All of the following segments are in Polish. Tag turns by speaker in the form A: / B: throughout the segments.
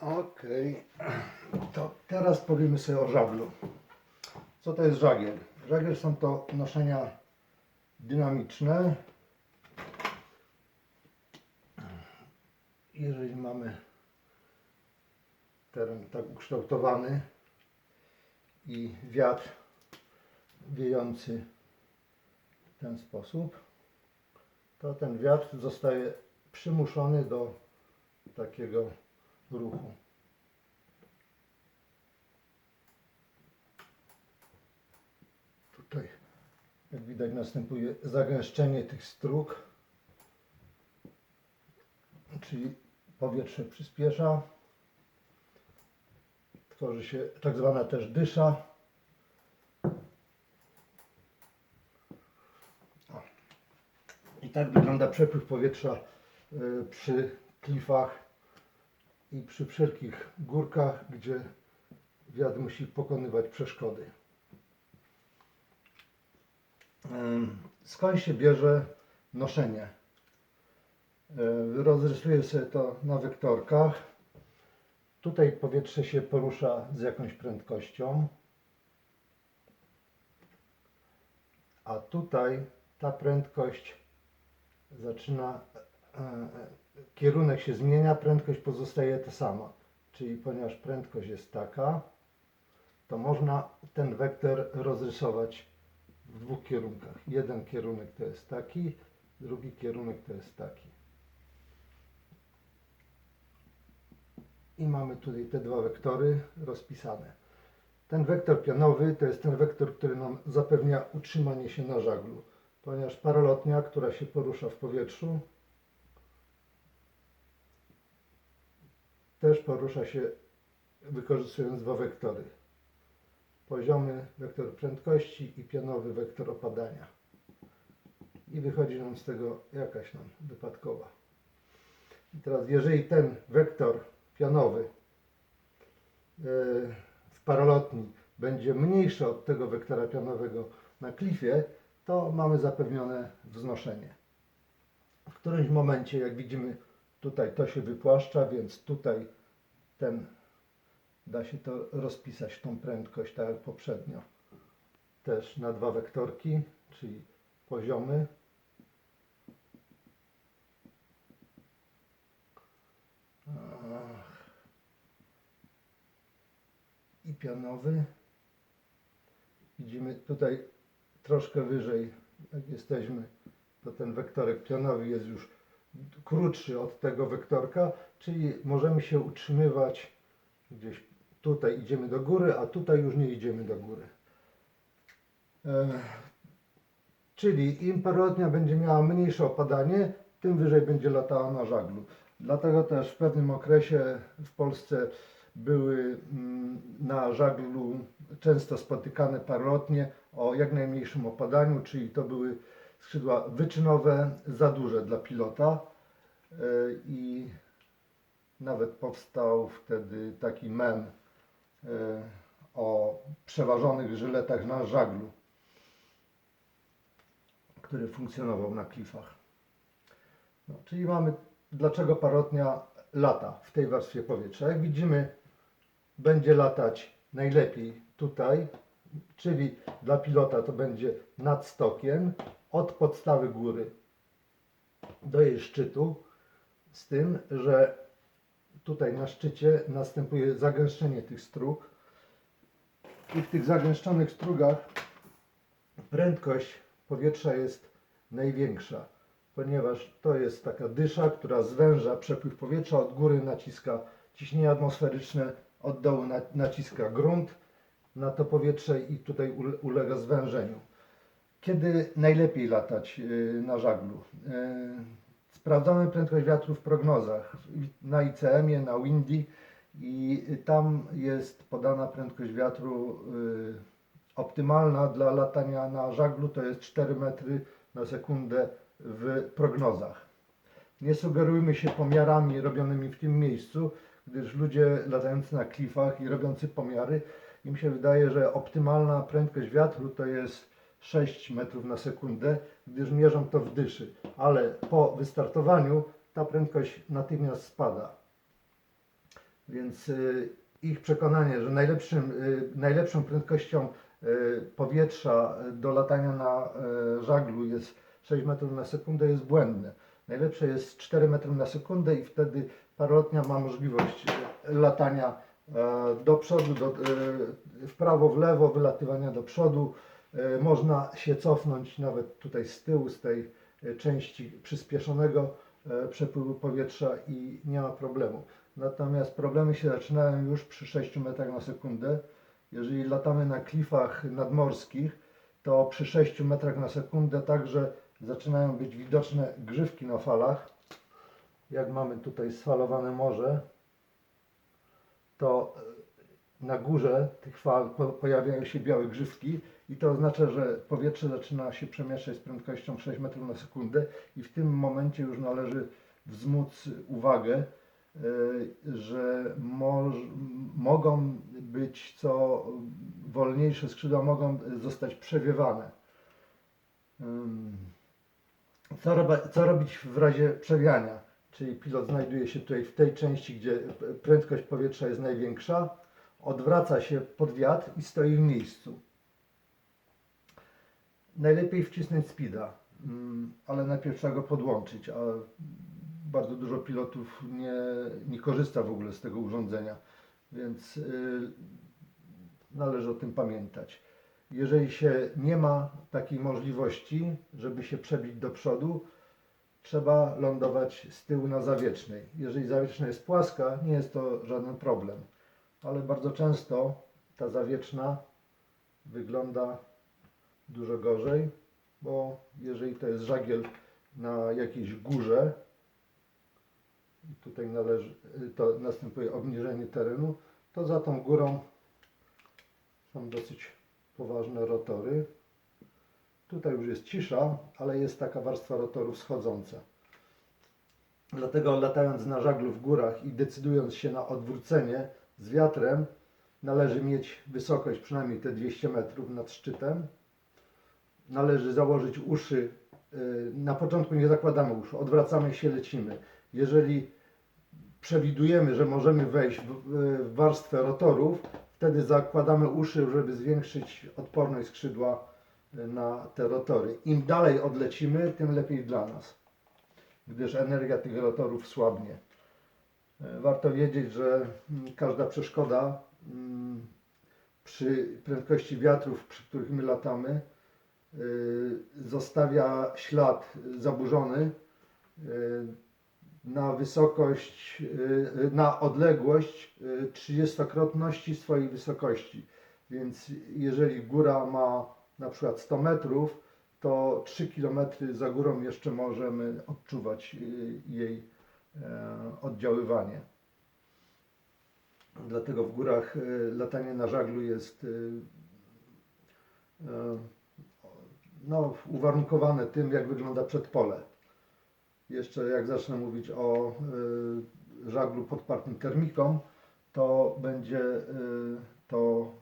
A: Okej, to teraz powiemy sobie o żaglu. Co to jest żagiel? Żagiel są to noszenia dynamiczne. Jeżeli mamy teren tak ukształtowany i wiatr wiejący w ten sposób, to ten wiatr zostaje przymuszony do takiego ruchu. Tutaj, jak widać, następuje zagęszczenie tych strug, czyli powietrze przyspiesza, tworzy się tak zwana też dysza. I tak wygląda przepływ powietrza y, przy klifach i przy wszelkich górkach, gdzie wiatr musi pokonywać przeszkody. Skąd się bierze noszenie? Rozrysuję sobie to na wektorkach. Tutaj powietrze się porusza z jakąś prędkością. A tutaj ta prędkość zaczyna, e, e, kierunek się zmienia, prędkość pozostaje ta sama. Czyli ponieważ prędkość jest taka, to można ten wektor rozrysować w dwóch kierunkach. Jeden kierunek to jest taki, drugi kierunek to jest taki. I mamy tutaj te dwa wektory rozpisane. Ten wektor pionowy to jest ten wektor, który nam zapewnia utrzymanie się na żaglu, ponieważ paralotnia, która się porusza w powietrzu, też porusza się wykorzystując dwa wektory. Poziomy wektor prędkości i pionowy wektor opadania. I wychodzi nam z tego jakaś nam wypadkowa. I teraz jeżeli ten wektor pionowy yy, w paralotni będzie mniejszy od tego wektora pionowego na klifie, to mamy zapewnione wznoszenie. W którymś momencie, jak widzimy, tutaj to się wypłaszcza, więc tutaj ten da się to rozpisać tą prędkość tak jak poprzednio. Też na dwa wektorki, czyli poziomy. I pionowy. Widzimy tutaj troszkę wyżej, jak jesteśmy, to ten wektorek pionowy jest już krótszy od tego wektorka, czyli możemy się utrzymywać gdzieś tutaj idziemy do góry, a tutaj już nie idziemy do góry. E, czyli im paralotnia będzie miała mniejsze opadanie, tym wyżej będzie latała na żaglu. Dlatego też w pewnym okresie w Polsce były mm, na żaglu często spotykane paralotnie o jak najmniejszym opadaniu, czyli to były skrzydła wyczynowe za duże dla pilota E, i nawet powstał wtedy taki mem e, o przeważonych żyletach na żaglu, który funkcjonował na klifach. No, czyli mamy, dlaczego parotnia lata w tej warstwie powietrza. Jak widzimy, będzie latać najlepiej tutaj, czyli dla pilota to będzie nad stokiem, od podstawy góry do jej szczytu, z tym, że tutaj na szczycie następuje zagęszczenie tych strug i w tych zagęszczonych strugach prędkość powietrza jest największa, ponieważ to jest taka dysza, która zwęża przepływ powietrza, od góry naciska ciśnienie atmosferyczne, od dołu na- naciska grunt na to powietrze i tutaj ule- ulega zwężeniu. Kiedy najlepiej latać y, na żaglu? Y, Sprawdzamy prędkość wiatru w prognozach na ICM-ie, na Windy i tam jest podana prędkość wiatru y, optymalna dla latania na żaglu, to jest 4 metry na sekundę w prognozach. Nie sugerujmy się pomiarami robionymi w tym miejscu, gdyż ludzie latający na klifach i robiący pomiary, im się wydaje, że optymalna prędkość wiatru to jest 6 metrów na sekundę, gdyż mierzą to w dyszy, ale po wystartowaniu ta prędkość natychmiast spada. Więc y, ich przekonanie, że najlepszym, y, najlepszą prędkością y, powietrza do latania na żaglu jest 6 metrów na sekundę jest błędne. Najlepsze jest 4 metry na sekundę i wtedy parolotnia ma możliwość latania e, do przodu, do, w prawo, w lewo, wylatywania do przodu. Y, Można się cofnąć nawet tutaj z tyłu, z tej y, części przyspieszonego e, przepływu powietrza i nie ma problemu. Natomiast problemy się zaczynają już przy 6 metrach na sekundę. Jeżeli latamy na klifach nadmorskich, to przy 6 metrach na sekundę także zaczynają być widoczne grzywki na falach. Jak mamy tutaj sfalowane morze, to e, na górze tych fal po- pojawiają się białe grzywki i to oznacza, że powietrze zaczyna się przemieszczać z prędkością 6 metrów na sekundę i w tym momencie już należy wzmóc uwagę, e, że moż, mogą być co wolniejsze skrzydła mogą zostać przewiewane. Co, roba, co robić w razie przewiania? Czyli pilot znajduje się tutaj w tej części, gdzie prędkość powietrza jest największa, odwraca się pod wiatr i stoi w miejscu. Najlepiej wcisnąć speeda, mm, ale najpierw trzeba go podłączyć, a bardzo dużo pilotów nie, nie korzysta w ogóle z tego urządzenia, więc y, należy o tym pamiętać. Jeżeli się nie ma takiej możliwości, żeby się przebić do przodu, trzeba lądować z tyłu na zawiecznej. Jeżeli zawieczna jest płaska, nie jest to żaden problem, ale bardzo często ta zawieczna wygląda dużo gorzej, bo jeżeli to jest żagiel na jakiejś górze, tutaj należy, to następuje obniżenie terenu, to za tą górą są dosyć poważne rotory. Tutaj już jest cisza, ale jest taka warstwa rotorów schodząca. Dlatego latając na żaglu w górach i decydując się na odwrócenie z wiatrem, należy mieć wysokość przynajmniej te 200 metrów nad szczytem. Należy założyć uszy. y, Na początku nie zakładamy uszu, odwracamy się, lecimy. Jeżeli przewidujemy, że możemy wejść w, warstwę rotorów, wtedy zakładamy uszy, żeby zwiększyć odporność skrzydła na te rotory. Im dalej odlecimy, tym lepiej dla nas, gdyż energia tych rotorów słabnie. E, Warto wiedzieć, że mm, każda przeszkoda mm, przy prędkości wiatrów, przy których my latamy, zostawia ślad zaburzony y, na wysokość, y, na odległość y, 30-krotności swojej wysokości. Więc jeżeli góra ma na przykład 100 metrów, to 3 km za górą jeszcze możemy odczuwać y, jej e, oddziaływanie. Dlatego w górach y, latanie na żaglu jest y, e, no, uwarunkowane tym, jak wygląda przedpole. Jeszcze jak zacznę mówić o y, żaglu podpartym termiką, to będzie y, to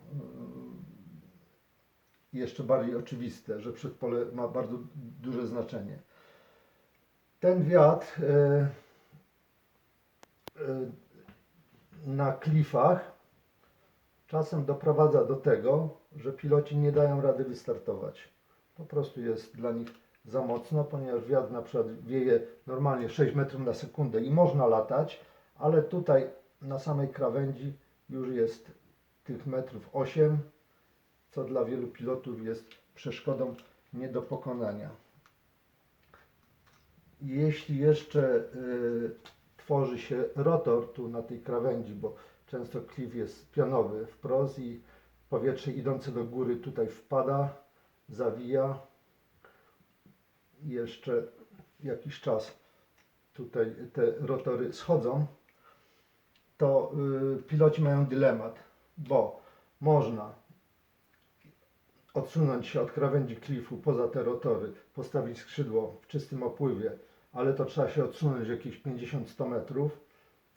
A: y, jeszcze bardziej oczywiste, że przedpole ma bardzo duże znaczenie. Ten wiatr y, y, na klifach czasem doprowadza do tego, że piloci nie dają rady wystartować. Po prostu jest dla nich za mocno, ponieważ wiatr na przykład wieje normalnie 6 metrów na sekundę i można latać, ale tutaj na samej krawędzi już jest tych metrów 8, co dla wielu pilotów jest przeszkodą nie do pokonania. Jeśli jeszcze y, tworzy się rotor tu na tej krawędzi, bo często klif jest pionowy wprost i powietrze idące do góry tutaj wpada, zawija. I jeszcze jakiś czas tutaj te rotory schodzą, to y, piloci mają dylemat, bo można odsunąć się od krawędzi klifu poza te rotory, postawić skrzydło w czystym opływie, ale to trzeba się odsunąć jakieś 50-100 metrów,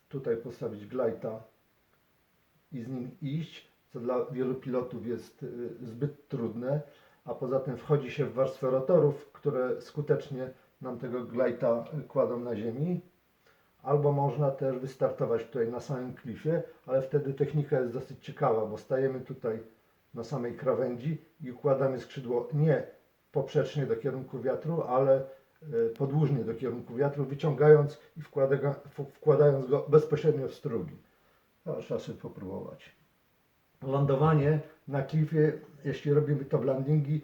A: tutaj postawić glajta i z nim iść, co dla wielu pilotów jest y, zbyt trudne, a poza tym wchodzi się w warstwę rotorów, które skutecznie nam tego glajta kładą na ziemi, Albo można też wystartować tutaj na samym klifie, ale wtedy technika jest dosyć ciekawa, bo stajemy tutaj na samej krawędzi i układamy skrzydło nie poprzecznie do kierunku wiatru, ale e, podłużnie do kierunku wiatru, wyciągając i wkładając go bezpośrednio w strugi. Trzeba sobie popróbować. Lądowanie na klifie, jeśli robimy to w landingi,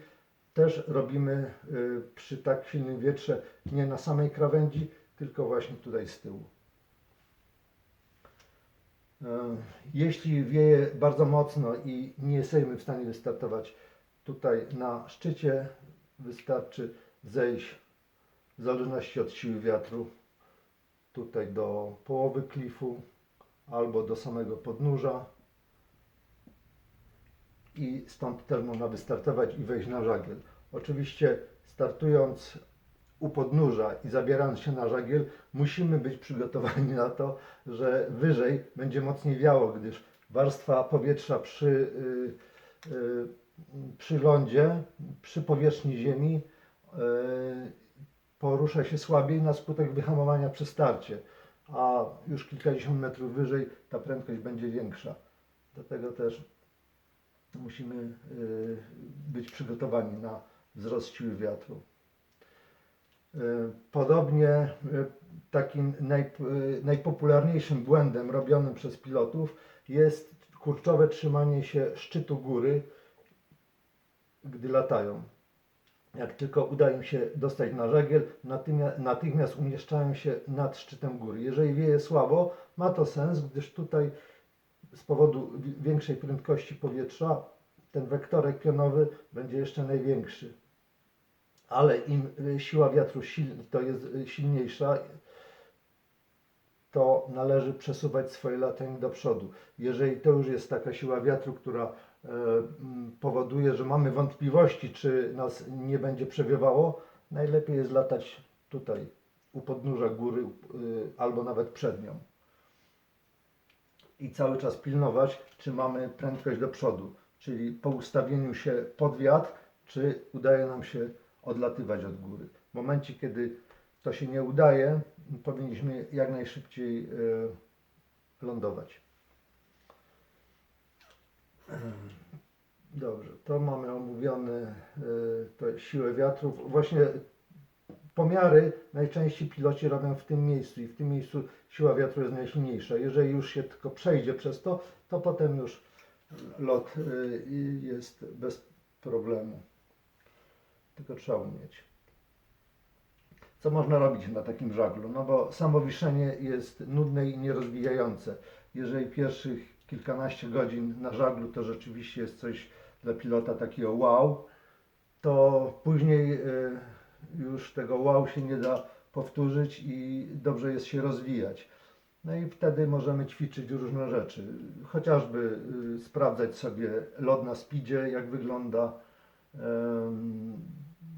A: też robimy y, przy tak silnym wietrze nie na samej krawędzi, tylko właśnie tutaj z tyłu. E, Jeśli wieje bardzo mocno i nie jesteśmy w stanie wystartować tutaj na szczycie, wystarczy zejść w zależności od siły wiatru tutaj do połowy klifu albo do samego podnóża i stąd też można wystartować i wejść na żagiel. Oczywiście startując u podnóża i zabierając się na żagiel, musimy być przygotowani na to, że wyżej będzie mocniej wiało, gdyż warstwa powietrza przy, y, y, przy lądzie, przy powierzchni ziemi y, porusza się słabiej na skutek wyhamowania przy starcie, a już kilkadziesiąt metrów wyżej ta prędkość będzie większa. Dlatego też musimy y, być przygotowani na wzrost siły wiatru. Y, Podobnie y, takim naj, najpopularniejszym błędem robionym przez pilotów jest kurczowe trzymanie się szczytu góry, gdy latają. Jak tylko uda im się dostać na żagiel, natychmiast umieszczają się nad szczytem góry. Jeżeli wieje słabo, ma to sens, gdyż tutaj z powodu wi- większej prędkości powietrza ten wektorek pionowy będzie jeszcze największy. Ale im y, siła wiatru sil, to jest y, silniejsza, to należy przesuwać swoje latanie do przodu. Jeżeli to już jest taka siła wiatru, która e, powoduje, że mamy wątpliwości, czy nas nie będzie przewiewało, najlepiej jest latać tutaj, u podnóża góry y, albo nawet przed nią i cały czas pilnować, czy mamy prędkość do przodu, czyli po ustawieniu się pod wiatr, czy udaje nam się odlatywać od góry. W momencie, kiedy to się nie udaje, powinniśmy jak najszybciej e, lądować. Dobrze, to mamy omówione e, to siłę wiatrów. Właśnie pomiary najczęściej piloci robią w tym miejscu i w tym miejscu siła wiatru jest najsilniejsza. Jeżeli już się tylko przejdzie przez to, to potem już lot y, jest bez problemu. Tylko trzeba umieć. Co można robić na takim żaglu? No bo samo wiszenie jest nudne i nierozwijające. Jeżeli pierwszych kilkanaście godzin na żaglu to rzeczywiście jest coś dla pilota takiego wow, to później y, już tego wow się nie da powtórzyć i dobrze jest się rozwijać. No i wtedy możemy ćwiczyć różne rzeczy. Chociażby y, sprawdzać sobie lot na speedzie, jak wygląda.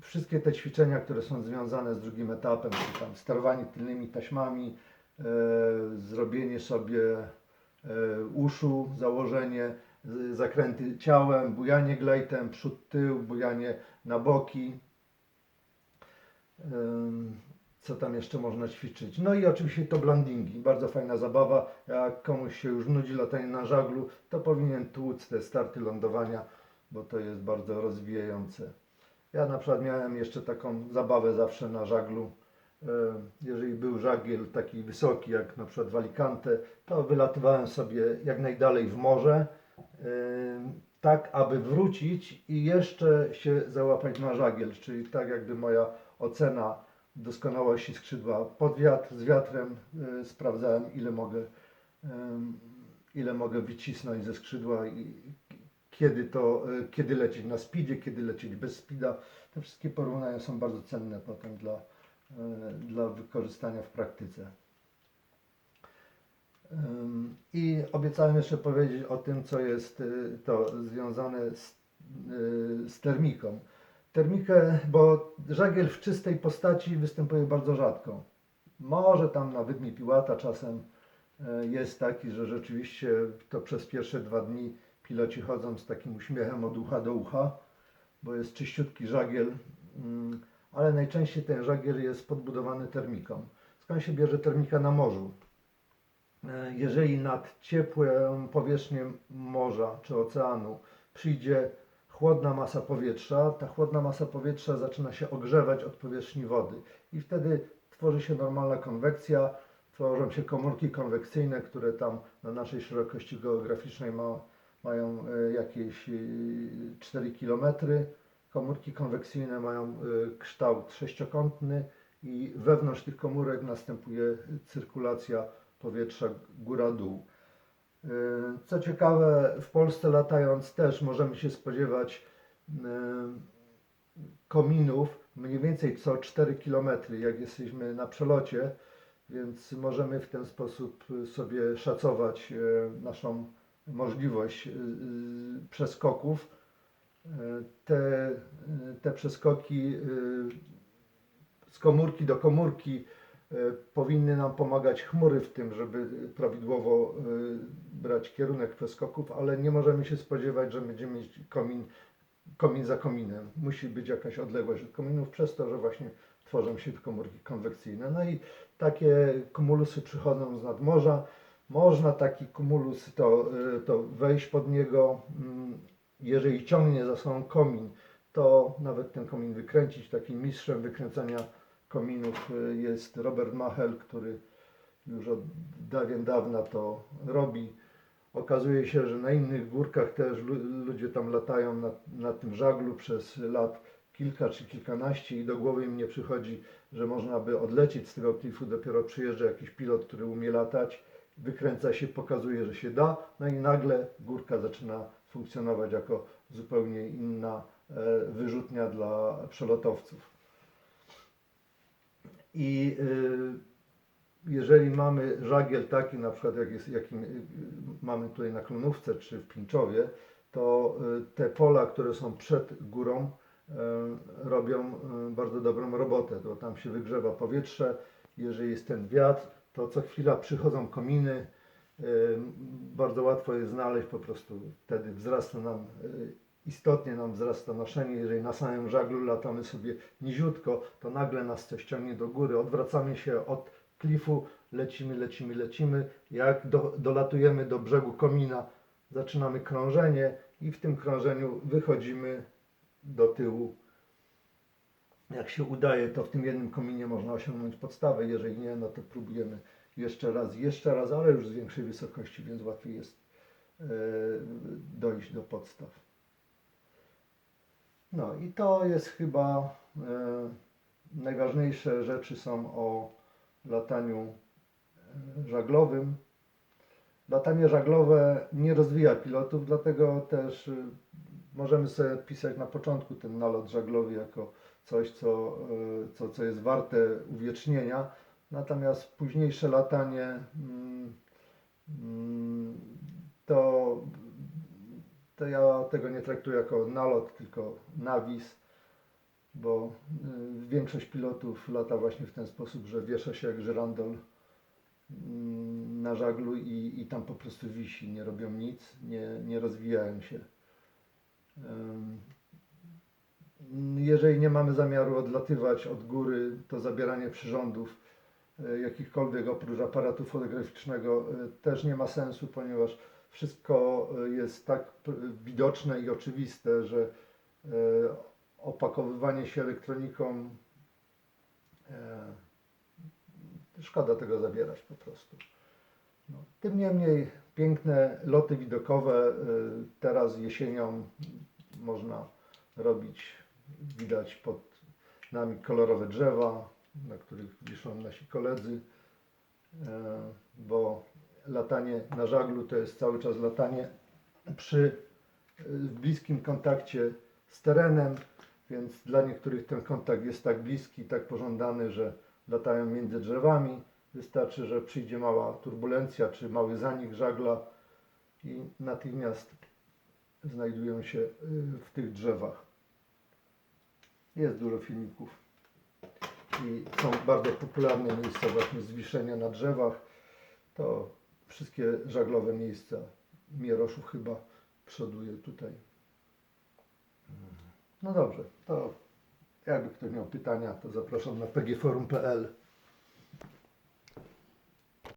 A: Wszystkie te ćwiczenia, które są związane z drugim etapem, tam sterowanie tylnymi taśmami, e, zrobienie sobie e, uszu, założenie, zakręty ciałem, bujanie glejtem, przód, tył, bujanie na boki. Co tam jeszcze można ćwiczyć? No i oczywiście to landingi, bardzo fajna zabawa. Jak komuś się już nudzi latanie na żaglu, to powinien tłuc te starty lądowania, bo to jest bardzo rozwijające. Ja na przykład miałem jeszcze taką zabawę zawsze na żaglu. Jeżeli był żagiel taki wysoki, jak na przykład w Alicante, to wylatywałem sobie jak najdalej w morze, tak aby wrócić i jeszcze się załapać na żagiel, czyli tak jakby moja ocena doskonałości skrzydła pod wiatr, z wiatrem y, sprawdzałem ile mogę, ym, ile mogę wycisnąć ze skrzydła i kiedy to, y, kiedy lecieć na speedzie, kiedy lecieć bez speeda. Te wszystkie porównania są bardzo cenne potem dla, y, dla wykorzystania w praktyce. I obiecałem jeszcze powiedzieć o tym, co jest y, to związane z, y, z termiką. Termikę, bo żagiel w czystej postaci występuje bardzo rzadko. Może tam na wydmi piłata czasem y, jest taki, że rzeczywiście to przez pierwsze dwa dni piloci chodzą z takim uśmiechem od ucha do ucha, bo jest czyściutki żagiel, mm, ale najczęściej ten żagiel jest podbudowany termiką. Skąd się bierze termika na morzu. E, Jeżeli nad ciepłą powierzchnię morza czy oceanu przyjdzie chłodna masa powietrza, ta chłodna masa powietrza zaczyna się ogrzewać od powierzchni wody i wtedy tworzy się normalna konwekcja, tworzą się komórki konwekcyjne, które tam na naszej szerokości geograficznej ma, mają e, jakieś e, 4 km. Komórki konwekcyjne mają e, kształt sześciokątny i wewnątrz tych komórek następuje cyrkulacja powietrza góra-dół. Yy, Co ciekawe, w Polsce latając też możemy się spodziewać yy, kominów mniej więcej co 4 km, jak jesteśmy na przelocie, więc możemy w ten sposób sobie szacować yy, naszą możliwość przeskoków. Te, te przeskoki z komórki do komórki e, powinny nam pomagać chmury w tym, żeby prawidłowo e, brać kierunek przeskoków, ale nie możemy się spodziewać, że będziemy mieć komin, komin za kominem. Musi być jakaś odległość od kominów przez to, że właśnie tworzą się komórki konwekcyjne. No i takie kumulusy przychodzą z nadmorza. Można taki kumulus to, e, to wejść pod niego, mm, jeżeli ciągnie za sobą komin, to nawet ten komin wykręcić. Takim mistrzem wykręcania kominów y, jest Robert Machel, który już od dawien dawna to robi. Okazuje się, że na innych górkach też lu- ludzie tam latają na, na tym żaglu przez lat kilka czy kilkanaście i do głowy im nie przychodzi, że można by odlecieć z tego klifu, dopiero przyjeżdża jakiś pilot, który umie latać, wykręca się, pokazuje, że się da, no i nagle górka zaczyna funkcjonować jako zupełnie inna e, wyrzutnia dla przelotowców. I y, jeżeli mamy żagiel taki, na przykład jak jest, jakim y, mamy tutaj na Klonówce czy w Pińczowie, to y, te pola, które są przed górą, robią bardzo dobrą robotę. To tam się wygrzewa powietrze, jeżeli jest ten wiatr, to co chwila przychodzą kominy. Bardzo łatwo je znaleźć, po prostu wtedy wzrasta nam istotnie nam wzrasta noszenie. Jeżeli na samym żaglu latamy sobie niziutko, to nagle nas coś ciągnie do góry. Odwracamy się od klifu, lecimy, lecimy, lecimy. Jak do, dolatujemy do brzegu komina, zaczynamy krążenie i w tym krążeniu wychodzimy do tyłu. Jak się udaje, to w tym jednym kominie można osiągnąć podstawę. Jeżeli nie, no to próbujemy jeszcze raz, jeszcze raz, ale już z większej wysokości, więc łatwiej jest e, dojść do podstaw. No i to jest chyba e, najważniejsze rzeczy są o lataniu e, żaglowym. Latanie żaglowe nie rozwija pilotów, dlatego też e, możemy sobie pisać na początku ten nalot żaglowy jako coś, co, e, co, co jest warte uwiecznienia. Natomiast późniejsze latanie mm, mm, to to ja tego nie traktuję jako nalot, tylko nawis, bo y, większość pilotów lata właśnie w ten sposób, że wiesza się jak żyrandol mm, na żaglu i, i tam po prostu wisi, nie robią nic, nie, nie rozwijają się. Jeżeli nie mamy zamiaru odlatywać od góry, to zabieranie przyrządów y, jakichkolwiek oprócz aparatu fotograficznego y, też nie ma sensu, ponieważ wszystko y, jest tak widoczne i oczywiste, że y, opakowywanie się elektroniką y, szkoda tego zabierać po prostu. No. Tym niemniej piękne loty widokowe teraz jesienią można robić, widać pod nami kolorowe drzewa, na których wiszą nasi koledzy, e, bo latanie na żaglu to jest cały czas latanie przy w bliskim kontakcie z terenem, więc dla niektórych ten kontakt jest tak bliski, tak pożądany, że latają między drzewami. Wystarczy, że przyjdzie mała turbulencja czy mały zanik żagla i natychmiast znajdują się y, w tych drzewach. Jest dużo filmików i są bardzo popularne miejsca właśnie zwiszenia na drzewach. To wszystkie żaglowe miejsca. Mieroszów chyba przoduje tutaj. No dobrze, to jakby ktoś miał pytania, to zapraszam na pgforum.pl.